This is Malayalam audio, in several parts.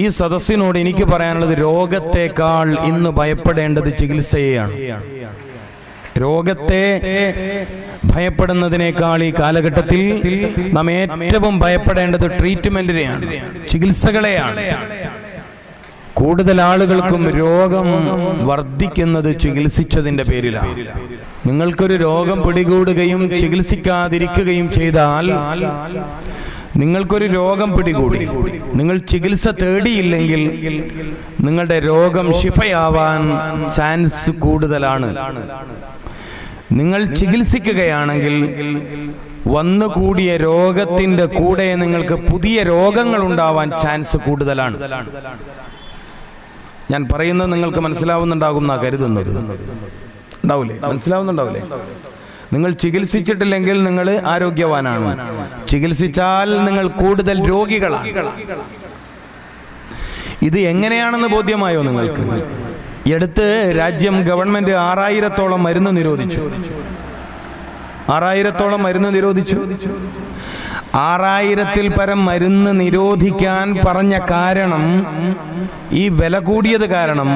ഈ സദസ്സിനോട് എനിക്ക് പറയാനുള്ളത് രോഗത്തെക്കാൾ ഇന്ന് ഭയപ്പെടേണ്ടത് ചികിത്സയെയാണ്. രോഗത്തെ ഭയപ്പെടുന്നതിനേക്കാൾ ഈ കാലഘട്ടത്തിൽ നാം ഏറ്റവും ഭയപ്പെടേണ്ടത് ട്രീറ്റ്മെന്റിനെയാണ് ചികിത്സകളെയാണ്. കൂടുതൽ ആളുകൾക്കും രോഗം വർദ്ധിക്കുന്നത് ചികിത്സിച്ചതിന്റെ പേരിലാണ്. നിങ്ങൾക്കൊരു രോഗം പിടികൂടുകയും ചികിത്സിക്കാതിരിക്കുകയും ചെയ്താൽ നിങ്ങൾക്കൊരു രോഗം പിടികൂടി. നിങ്ങൾ ചികിത്സ തേടിയില്ലെങ്കിൽ നിങ്ങളുടെ രോഗം ശിഫയാവാൻ ചാൻസ് കൂടുതലാണ്. നിങ്ങൾ ചികിത്സിക്കുകയാണെങ്കിൽ വന്നുകൂടിയ രോഗത്തിന്റെ കൂടെ നിങ്ങൾക്ക് പുതിയ രോഗങ്ങൾ ഉണ്ടാവാൻ ചാൻസ് കൂടുതലാണ്. ഞാൻ പറയുന്നത് നിങ്ങൾക്ക് മനസ്സിലാവുന്നുണ്ടാകും എന്നാ കരുതുന്നത്. ഉണ്ടാവൂലേ? മനസ്സിലാവുന്നുണ്ടാവൂലേ? നിങ്ങൾ ചികിത്സിച്ചിട്ടില്ലെങ്കിൽ നിങ്ങൾ ആരോഗ്യവാനാണ്. ചികിത്സിച്ചാൽ നിങ്ങൾ കൂടുതൽ രോഗികളാണ്. ഇത് എങ്ങനെയാണെന്ന് ബോധ്യമായോ നിങ്ങൾക്ക്? ഈ അടുത്ത് രാജ്യം ഗവൺമെന്റ് ആറായിരത്തോളം മരുന്ന് നിരോധിച്ചു. ആറായിരത്തോളം മരുന്ന് നിരോധിച്ചു. ആറായിരത്തിൽ പരം മരുന്ന് നിരോധിക്കാൻ പറഞ്ഞ കാരണം ഈ വില കൂടിയത് കാരണം.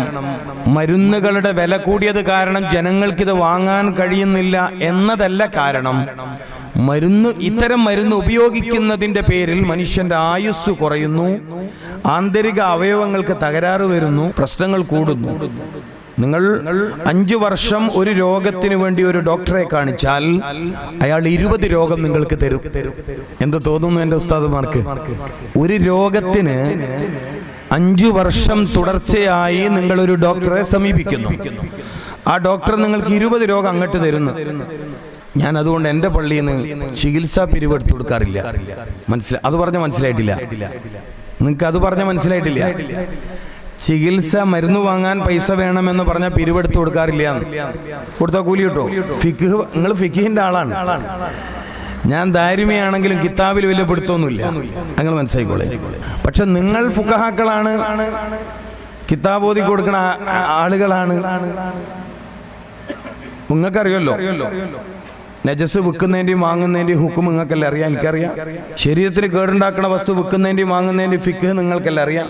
മരുന്നുകളുടെ വില കൂടിയത് കാരണം ജനങ്ങൾക്കിത് വാങ്ങാൻ കഴിയുന്നില്ല എന്നതല്ല കാരണം. മരുന്ന് ഇത്തരം മരുന്ന് ഉപയോഗിക്കുന്നതിന്റെ പേരിൽ മനുഷ്യന്റെ ആയുസ് കുറയുന്നു. ആന്തരിക അവയവങ്ങൾക്ക് തകരാറ് വരുന്നു. പ്രശ്നങ്ങൾ കൂടുന്നു. നിങ്ങൾ അഞ്ചു വർഷം ഒരു രോഗത്തിന് വേണ്ടി ഒരു ഡോക്ടറെ കാണിച്ചാൽ അയാൾ ഇരുപത് രോഗം നിങ്ങൾക്ക് തരും. എന്ത് തോന്നുന്നു എന്റെ ഉസ്താദ്മാർക്ക്? ഒരു രോഗത്തിന് അഞ്ചു വർഷം തുടർച്ചയായി നിങ്ങൾ ഒരു ഡോക്ടറെ സമീപിക്കുന്നു. ആ ഡോക്ടർ നിങ്ങൾക്ക് ഇരുപത് രോഗം അങ്ങോട്ട് തരുന്നു. ഞാൻ അതുകൊണ്ട് എന്റെ പള്ളിയിൽ നിന്ന് ചികിത്സാ പിരിവ് എടുത്തു കൊടുക്കാറില്ല. മനസ്സിലായി അത് പറഞ്ഞ മനസ്സിലായിട്ടില്ല. നിങ്ങൾക്ക് അത് പറഞ്ഞ മനസ്സിലായിട്ടില്ല. ചികിത്സ മരുന്ന് വാങ്ങാൻ പൈസ വേണമെന്ന് പറഞ്ഞ പിരിവെടുത്ത് കൊടുക്കാറില്ല. കൊടുത്താൽ കൂലി കിട്ടോ. ഫിഖ് നിങ്ങൾ ഫിക്കിന്റെ ആളാണ്. ഞാൻ ദാരിമയാണെങ്കിലും കിതാബിൽ വലിയ പിടുത്തമൊന്നുമില്ല. അങ്ങനെ മനസ്സിലായിക്കോളെ. പക്ഷെ നിങ്ങൾ ഫുക്കഹാക്കളാണ് കിതാബ് ഓതി കൊടുക്കുന്ന ആളുകളാണ്. നിങ്ങൾക്കറിയല്ലോ നജസ് വിൽക്കുന്നതിന്റെയും വാങ്ങുന്നതിന്റെയും ഹുക്കും നിങ്ങൾക്കല്ല അറിയാം എനിക്കറിയാം. ശരീരത്തിന് കേടുണ്ടാക്കുന്ന വസ്തു വിൽക്കുന്നതിന്റെയും വാങ്ങുന്നതിന്റെയും ഫിക്ക് നിങ്ങൾക്കല്ല അറിയാം.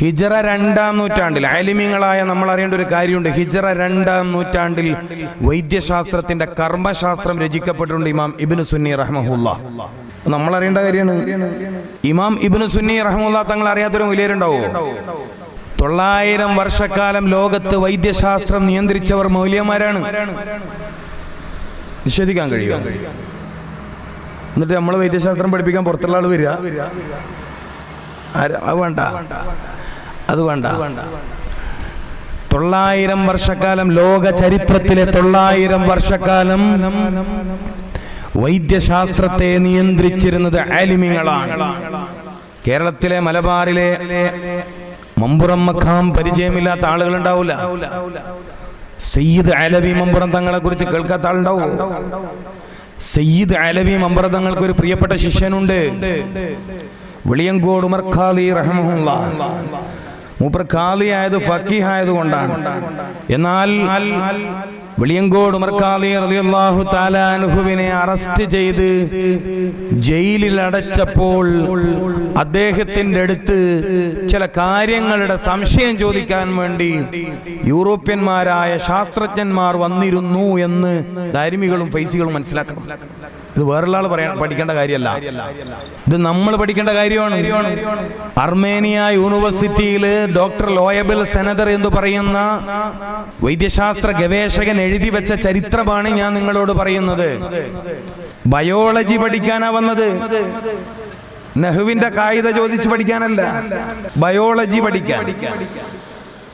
ഹിജറ രണ്ടാം നൂറ്റാണ്ടിൽ അലിമീങ്ങളായ നമ്മൾ അറിയേണ്ട ഒരു കാര്യമുണ്ട്. ഹിജറ രണ്ടാം നൂറ്റാണ്ടിൽ വൈദ്യശാസ്ത്രത്തിന്റെ കർമ്മശാസ്ത്രം രചിക്കപ്പെട്ടിട്ടുണ്ട് ഇമാം ഇബിന് സുന്നി റഹ്മഹുല്ല. നമ്മൾ അറിയേണ്ട കാര്യമാണ് ഇമാം ഇബിന് സുന്നി റഹ്മുല്ല തങ്ങൾ അറിയാത്തൊരു വലിയരുണ്ടാവോ തൊള്ളായിരം വർഷക്കാലം ലോകത്ത് വൈദ്യശാസ്ത്രം നിയന്ത്രിച്ചവർ മൗല്യന്മാരാണ്. നിഷേധിക്കാൻ കഴിയും എന്നിട്ട് നമ്മൾ വൈദ്യശാസ്ത്രം പഠിപ്പിക്കാൻ പുറത്തുള്ള ആൾ വരിക? അത് വേണ്ട. അത് വേണ്ട. തൊള്ളായിരം വർഷക്കാലം ലോക ചരിത്രത്തിലെ തൊള്ളായിരം വർഷക്കാലം വൈദ്യശാസ്ത്രത്തെ നിയന്ത്രിച്ചിരുന്നത് ആലിമിങ്ങളാണ് കേരളത്തിലെ മലബാറിലെ മമ്പുറം മഖാം പരിചയമില്ലാത്ത ആളുകൾ ഉണ്ടാവില്ല സയ്യിദ് അലവി മമ്പുറം തങ്ങളെ കുറിച്ച് കേൾക്കാത്ത ആളുണ്ടാവോ സയ്യിദ് അലവി മമ്പുറം തങ്ങൾക്ക് ഒരു പ്രിയപ്പെട്ട ശിഷ്യനുണ്ട്. വെളിയങ്കോട് ഉമർ ഖാലി റഹ്മുല്ല മൂപ്പർ ഖാദി ആയത് ഫക്കീഹായത് കൊണ്ടാണ്. എന്നാൽ വെളിയങ്കോട് ഉമർ റളിയല്ലാഹു അറസ്റ്റ് ചെയ്ത് ജയിലിൽ അടച്ചപ്പോൾ അദ്ദേഹത്തിന്റെ അടുത്ത് ചില കാര്യങ്ങളുടെ സംശയം ചോദിക്കാൻ വേണ്ടി യൂറോപ്യന്മാരായ ശാസ്ത്രജ്ഞന്മാർ വന്നിരുന്നു എന്ന് ധാരിമികളും ഫൈസികളും മനസ്സിലാക്കണം. ഇത് വേറൊരാൾ പറയാൻ പഠിക്കേണ്ട കാര്യമല്ല. ഇത് നമ്മൾ പഠിക്കേണ്ട കാര്യമാണ്. അർമേനിയ യൂണിവേഴ്സിറ്റിയിൽ ഡോക്ടർ ലോയബിൾ സെനദർ എന്ന് പറയുന്ന വൈദ്യശാസ്ത്ര ഗവേഷകൻ എഴുതി വെച്ച ചരിത്രമാണ് ഞാൻ നിങ്ങളോട് പറയുന്നത്. ബയോളജി പഠിക്കാനാ വന്നത്. നെഹുവിന്റെ കായിക ചോദിച്ച് പഠിക്കാനല്ല. ബയോളജി പഠിക്കാൻ.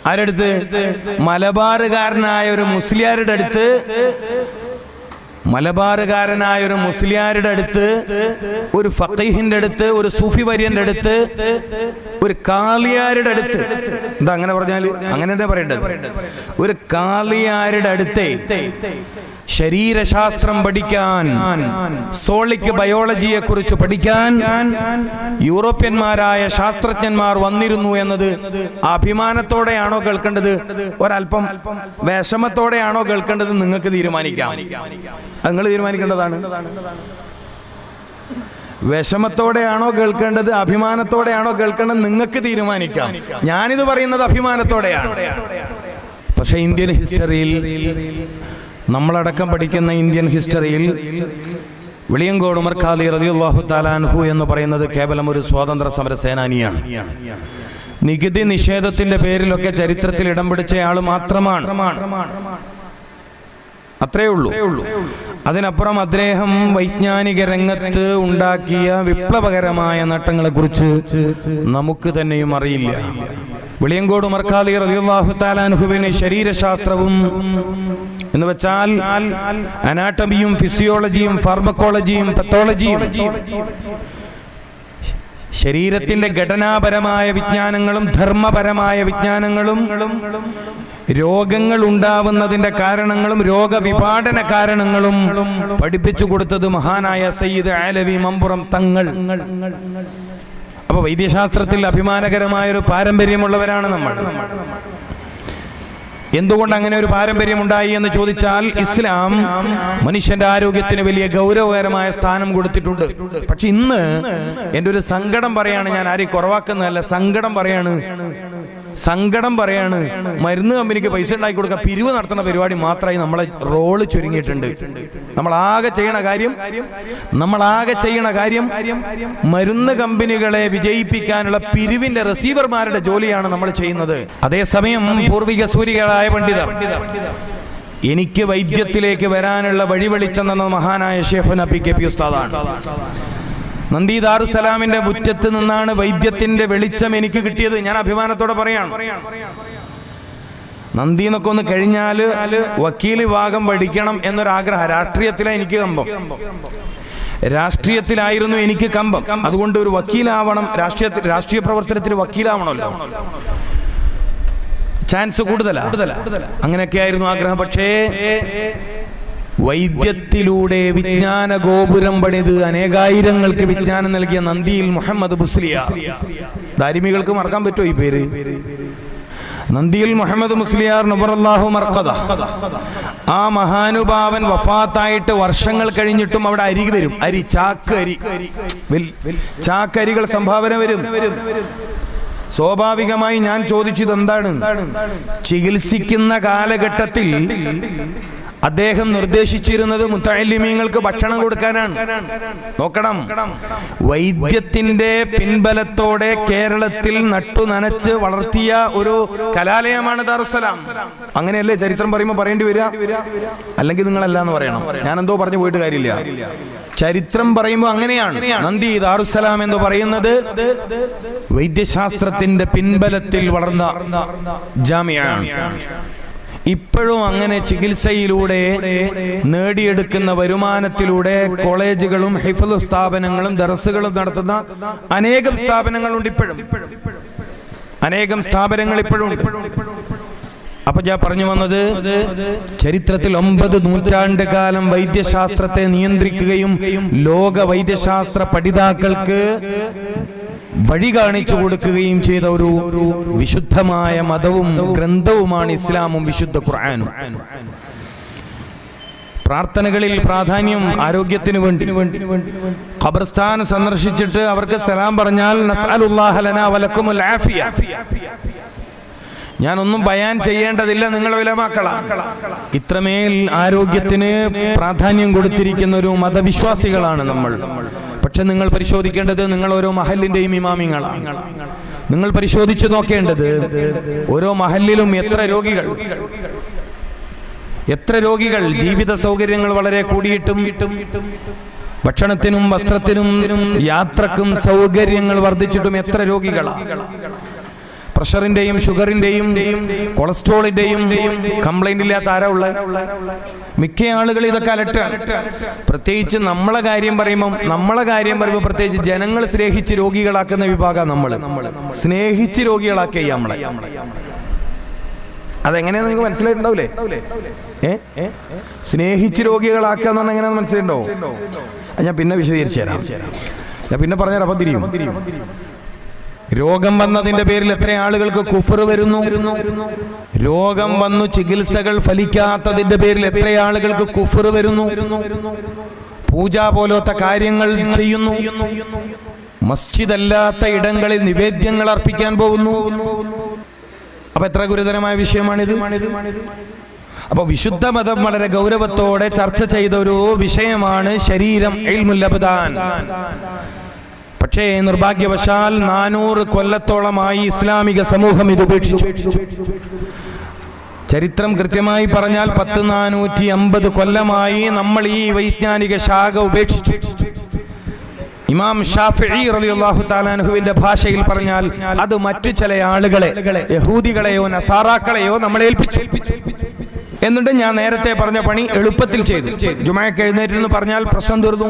ആരടുത്ത്? മലബാറുകാരനായ ഒരു മുസ്ലിയാരുടെ അടുത്ത് മലബാറുകാരനായ ഒരു മുസ്ലിയാരുടെ അടുത്ത് ഒരു ഫക്കീഹിന്റെ അടുത്ത് ഒരു സൂഫി വര്യന്റെ അടുത്ത് ഒരു കാളിയാരുടെ അടുത്ത്. എന്താ അങ്ങനെ പറഞ്ഞാൽ അങ്ങനെ തന്നെ പറയേണ്ടത്? ഒരു കാളിയാരുടെ അടുത്തേ ശരീരശാസ്ത്രം പഠിക്കാൻ സോളിക് ബയോളജിയെ കുറിച്ച് പഠിക്കാൻ യൂറോപ്യന്മാരായ ശാസ്ത്രജ്ഞന്മാർ വന്നിരുന്നു എന്നത് അഭിമാനത്തോടെയാണോ കേൾക്കേണ്ടത്? ഒരല്പം വിഷമത്തോടെയാണോ കേൾക്കേണ്ടത് നിങ്ങൾക്ക് തീരുമാനിക്കാം. നിങ്ങൾ തീരുമാനിക്കേണ്ടതാണ്. വിഷമത്തോടെയാണോ കേൾക്കേണ്ടത്? അഭിമാനത്തോടെയാണോ കേൾക്കേണ്ടത്? നിങ്ങൾക്ക് തീരുമാനിക്കാം. ഞാനിത് പറയുന്നത് അഭിമാനത്തോടെയാണ്. പക്ഷെ ഇന്ത്യൻ ഹിസ്റ്ററിയിൽ നമ്മളടക്കം പഠിക്കുന്ന ഇന്ത്യൻ ഹിസ്റ്ററിയിൽ വെളിയങ്കോട് ഉമർ ഖാദി റളിയല്ലാഹു താലാൻഹു എന്ന് പറയുന്നത് കേവലം ഒരു സ്വാതന്ത്ര്യ സമര സേനാനിയാണ്. നികുതി നിഷേധത്തിന്റെ പേരിലൊക്കെ ചരിത്രത്തിൽ ഇടം പിടിച്ച ആൾ മാത്രമാണ്. അത്രേ ഉള്ളൂ. അതിനപ്പുറം അദ്ദേഹം വൈജ്ഞാനിക രംഗത്ത് ഉണ്ടാക്കിയ വിപ്ലവകരമായ നേട്ടങ്ങളെക്കുറിച്ച് നമുക്ക് തന്നെയും അറിയില്ല. വെളിയങ്കോട് മർക്കാലി താലാൻഹുവിന് ശരീരശാസ്ത്രവും എന്ന് വെച്ചാൽ അനാട്ടമിയും ഫിസിയോളജിയും ഫാർമക്കോളജിയും പത്തോളജിയും ശരീരത്തിന്റെ ഘടനാപരമായ വിജ്ഞാനങ്ങളും ധർമ്മപരമായ വിജ്ഞാനങ്ങളും രോഗങ്ങൾ ഉണ്ടാവുന്നതിന്റെ കാരണങ്ങളും രോഗവിപാടന കാരണങ്ങളും പഠിപ്പിച്ചു കൊടുത്തത് മഹാനായ സയ്യിദ് ആലവി മമ്പുറം തങ്ങൾ. അപ്പൊ വൈദ്യശാസ്ത്രത്തിൽ അഭിമാനകരമായ ഒരു പാരമ്പര്യമുള്ളവരാണ് നമ്മൾ. എന്തുകൊണ്ട് അങ്ങനെ ഒരു പാരമ്പര്യം ഉണ്ടായി എന്ന് ചോദിച്ചാൽ ഇസ്ലാം മനുഷ്യന്റെ ആരോഗ്യത്തിന് വലിയ ഗൗരവകരമായ സ്ഥാനം കൊടുത്തിട്ടുണ്ട്. പക്ഷെ ഇന്ന് എന്റെ ഒരു സങ്കടം പറയാണ് ഞാൻ ആരെയും കുറവാക്കുന്നതല്ല സങ്കടം പറയാണ് സങ്കടം പറയാണ്. മരുന്ന് കമ്പനിക്ക് പൈസ ഉണ്ടാക്കി കൊടുക്കുക പിരിവ് നടത്തുന്ന പരിപാടി മാത്രമായി നമ്മളെ റോൾ ചുരുങ്ങിയിട്ടുണ്ട്. നമ്മൾ ആകെ ചെയ്യണ കാര്യം നമ്മൾ ആകെ ചെയ്യണ കാര്യം മരുന്ന് കമ്പനികളെ വിജയിപ്പിക്കാനുള്ള പിരിവിന്റെ റിസീവർമാരുടെ ജോലിയാണ് നമ്മൾ ചെയ്യുന്നത്. അതേസമയം പൂർവിക സൂര്യകളായ പണ്ഡിത എനിക്ക് വൈദ്യത്തിലേക്ക് വരാനുള്ള വഴി വെളിച്ചെന്ന മഹാനായ ഷേഫ് നബി കെ പി ഉസ്താദാണ്. നന്ദി ദാറുസലാമിന്റെ മുറ്റത്ത് നിന്നാണ് വൈദ്യത്തിന്റെ വെളിച്ചം എനിക്ക് കിട്ടിയത്. ഞാൻ അഭിമാനത്തോടെ പറയാണ്. നന്ദി എന്നൊക്കെ ഒന്ന് കഴിഞ്ഞാൽ വക്കീൽ വിഭാഗം പഠിക്കണം എന്നൊരാഗ്രഹം. രാഷ്ട്രീയത്തിലെ എനിക്ക് കമ്പം. രാഷ്ട്രീയത്തിലായിരുന്നു എനിക്ക് കമ്പം. അതുകൊണ്ട് ഒരു വക്കീലാവണം. രാഷ്ട്രീയ രാഷ്ട്രീയ പ്രവർത്തനത്തിന് വക്കീലാവണമല്ലോ. ചാൻസ് കൂടുതലാ. അങ്ങനെയൊക്കെ ആയിരുന്നു ആഗ്രഹം. പക്ഷേ വൈദ്യത്തിലൂടെ വിജ്ഞാന ഗോപുരം പണിത് അനേകായിരങ്ങൾക്ക് വിജ്ഞാനം നൽകിയ നന്ദിയിൽ മുഹമ്മദ് മുസ്ലിയ. ധാരിമികൾക്ക് മറക്കാൻ പറ്റുമോ ഈ പേര്? നന്ദിയിൽ മുഹമ്മദ് മുസ്ലിയാർ നുബറല്ലാഹു മർക്കദ. ആ മഹാനുഭാവൻ വഫാത്തായിട്ട് വർഷങ്ങൾ കഴിഞ്ഞിട്ടും അവിടെ അരി വരും. അരി ചാക്ക് അരി. ചാക്കരികൾ സംഭാവന വരും. സ്വാഭാവികമായി ഞാൻ ചോദിച്ചത് എന്താണ്? ചികിത്സിക്കുന്ന കാലഘട്ടത്തിൽ അദ്ദേഹം നിർദ്ദേശിച്ചിരുന്നത് മുത്തലിമീങ്ങൾക്ക് ഭക്ഷണം കൊടുക്കാനാണ്. നോക്കണം. വൈദ്യത്തിന്റെ പിൻബലത്തോടെ കേരളത്തിൽ നട്ടു നനച്ച് വളർത്തിയ ഒരു കലാലയമാണ് ദാറുസലാം അങ്ങനെയല്ലേ ചരിത്രം പറയുമ്പോൾ പറയേണ്ടി വരിക? അല്ലെങ്കിൽ നിങ്ങളല്ല എന്ന് പറയണം. ഞാൻ എന്തോ പറഞ്ഞു പോയിട്ട് കാര്യമില്ല. ചരിത്രം പറയുമ്പോൾ അങ്ങനെയാണ്. നന്ദി ദാറുസലാം എന്ന് പറയുന്നത് വൈദ്യശാസ്ത്രത്തിന്റെ പിൻബലത്തിൽ വളർന്ന ജാമ്യയാണ് ഇപ്പോഴും അങ്ങനെ ചികിത്സയിലൂടെ നേടിയെടുക്കുന്ന വരുമാനത്തിലൂടെ കോളേജുകളും ഹിഫൽ സ്ഥാപനങ്ങളും ദറസുകളും നടത്തുന്ന അനേകം സ്ഥാപനങ്ങളുണ്ട് ഇപ്പോഴും. അനേകം സ്ഥാപനങ്ങൾ ഇപ്പോഴും ഉണ്ട്. അപ്പൊ ഞാൻ പറഞ്ഞു വന്നത് ചരിത്രത്തിൽ ഒമ്പത് നൂറ്റാണ്ട് കാലം വൈദ്യശാസ്ത്രത്തെ നിയന്ത്രിക്കുകയും ലോക വൈദ്യശാസ്ത്ര പഠിതാക്കൾക്ക് വഴി കാണിച്ചു കൊടുക്കുകയും ചെയ്ത ഒരു വിശുദ്ധമായ മതവും ഗ്രന്ഥവുമാണ് ഇസ്ലാമും വിശുദ്ധ ഖുർആനും. പ്രാർത്ഥനകളിൽ പ്രാധാന്യം ആരോഗ്യത്തിന് വേണ്ടി. ഖബർസ്ഥാൻ സന്ദർശിച്ചിട്ട് അവർക്ക് സലാം പറഞ്ഞാൽ ഞാനൊന്നും ബയാൻ ചെയ്യേണ്ടതില്ല നിങ്ങൾ വിലമാക്കളാം ഇത്രമേൽ ആരോഗ്യത്തിന് പ്രാധാന്യം കൊടുത്തിരിക്കുന്ന ഒരു മതവിശ്വാസികളാണ് നമ്മൾ. പക്ഷെ നിങ്ങൾ പരിശോധിക്കേണ്ടത് നിങ്ങൾ ഓരോ മഹലിന്റെയും ഇമാമിങ്ങളാണ്. നിങ്ങൾ പരിശോധിച്ചു നോക്കേണ്ടത് ഓരോ മഹലിലും എത്ര രോഗികൾ എത്ര രോഗികൾ ജീവിത സൗകര്യങ്ങൾ വളരെ കൂടിയിട്ടും ഭക്ഷണത്തിനും വസ്ത്രത്തിനും യാത്രക്കും സൗകര്യങ്ങൾ വർദ്ധിച്ചിട്ടും എത്ര രോഗികളാണ്. പ്രഷറിന്റെയും ഷുഗറിന്റെയും കൊളസ്ട്രോളിന്റെയും കംപ്ലൈന്റ് ഇല്ലാത്ത ആരാ മിക്ക ആളുകൾ ഇതൊക്കെ അലട്ട പ്രത്യേകിച്ച് നമ്മളെ കാര്യം പറയുമ്പോൾ നമ്മളെ കാര്യം പറയുമ്പോൾ പ്രത്യേകിച്ച് ജനങ്ങൾ സ്നേഹിച്ച് രോഗികളാക്കുന്ന വിഭാഗം നമ്മൾ സ്നേഹിച്ച് രോഗികളാക്കിയ നമ്മളെ. അതെങ്ങനെയാ നിങ്ങൾക്ക് മനസ്സിലായിട്ടുണ്ടാവില്ലേ ഏ? സ്നേഹിച്ച് രോഗികളാക്കുക എന്ന് പറഞ്ഞാൽ എങ്ങനെയാന്ന് മനസ്സിലായിട്ടുണ്ടോ ഞാൻ പിന്നെ വിശദീകരിച്ചു തരാം. ഞാൻ പിന്നെ പറഞ്ഞാൽ അപ്പം തിരിയും. രോഗം വന്നതിന്റെ പേരിൽ എത്ര ആളുകൾക്ക് കുഫർ വരുന്നു? രോഗം വന്നു ചികിത്സകൾ ഫലിക്കാത്തതിന്റെ പേരിൽ എത്ര ആളുകൾക്ക് കുഫർ വരുന്നു? പൂജ പോലത്തെ കാര്യങ്ങൾ ചെയ്യുന്നു. മസ്ജിദ് അല്ലാത്ത ഇടങ്ങളിൽ നിവേദ്യങ്ങൾ അർപ്പിക്കാൻ പോകുന്നു. അപ്പൊ എത്ര ഗുരുതരമായ വിഷയമാണിത്? അപ്പൊ വിശുദ്ധ മതം വളരെ ഗൗരവത്തോടെ ചർച്ച ചെയ്ത ഒരു വിഷയമാണ് ശരീരം ഇൽമുൽ അബ്ദാൻ. പക്ഷേ നിർഭാഗ്യവശാൽ നാനൂറ് കൊല്ലത്തോളമായി ഇസ്ലാമിക സമൂഹം ഇത് ഉപേക്ഷിച്ചു. ചരിത്രം കൃത്യമായി പറഞ്ഞാൽ പത്ത് നാനൂറ്റി അമ്പത് കൊല്ലമായി നമ്മൾ ഈ വൈജ്ഞാനിക ശാഖ ഉപേക്ഷിച്ചു. ഇമാം ഷാഫി റളിയല്ലാഹു താലാൻഹുവിന്റെ ഭാഷയിൽ പറഞ്ഞാൽ അത് മറ്റു ചില ആളുകളെ യഹൂദികളെയോ നസാറാക്കളെയോ നമ്മളെ ഏൽപ്പിച്ചു. എന്നിട്ട് ഞാൻ നേരത്തെ പറഞ്ഞ പണി എളുപ്പത്തിൽ ചെയ്തു. ജുമാക്ക് എഴുന്നേറ്റിരുന്ന് പറഞ്ഞാൽ പ്രശ്നം തീർന്നു.